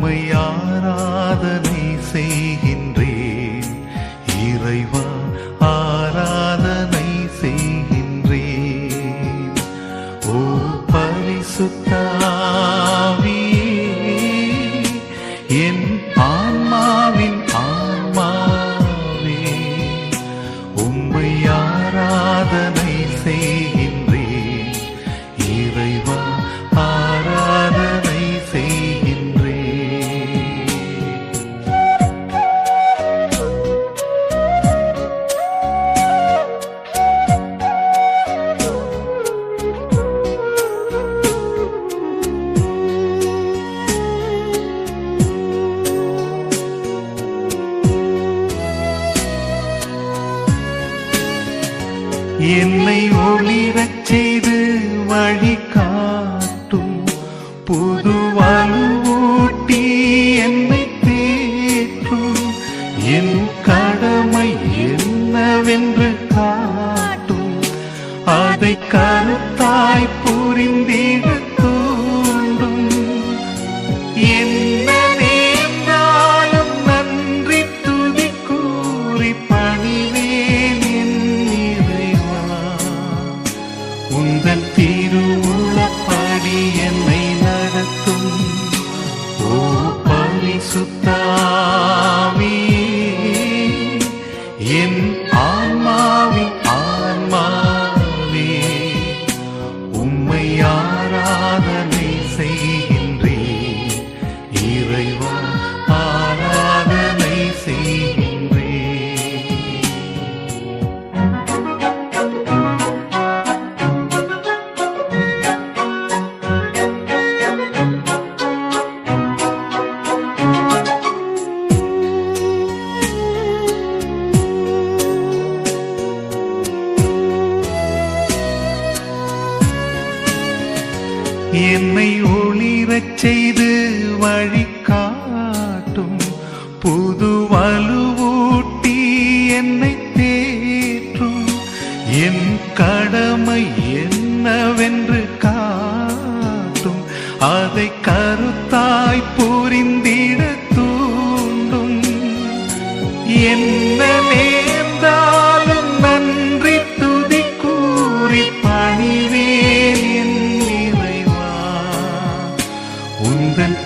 உம்மை ஆராதனை செய்கின்றேன். இறைவா ஆராதனை செய்கின்றேன். ஓ பரிசுத்தாவியே என் ஆன்மா என்னை ஒளிரச் செய்து வழி காட்டும் புது வலுவூட்டி என்னை தேற்றும். என் கடமை என்னவென்று காட்டும். அதை கருத்தாய் புரிந்திட உந்தன் திருவுள்ளப்படி என்னை நடத்தும். ஓ பரிசுத்தா என்னை ஒளிரச் செய்து வழி காட்டும் புது வலுவூட்டி என்னை தேற்றும். என் கடமை என்னவென்று காட்டும். அதை கருத்தாய் புரிந்திட தூண்டும். என்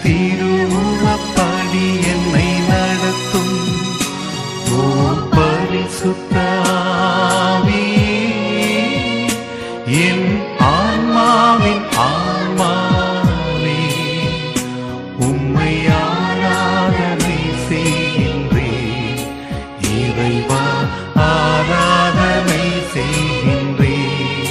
திருவுமப்படி என்னை நடத்தும். ஓ பரிசுத்தாவே என் ஆன்மாவின் ஆன்மாவே உம்மை ஆராதனை செய்கின்றேன் இறைவா ஆராதனை செய்கின்றேன்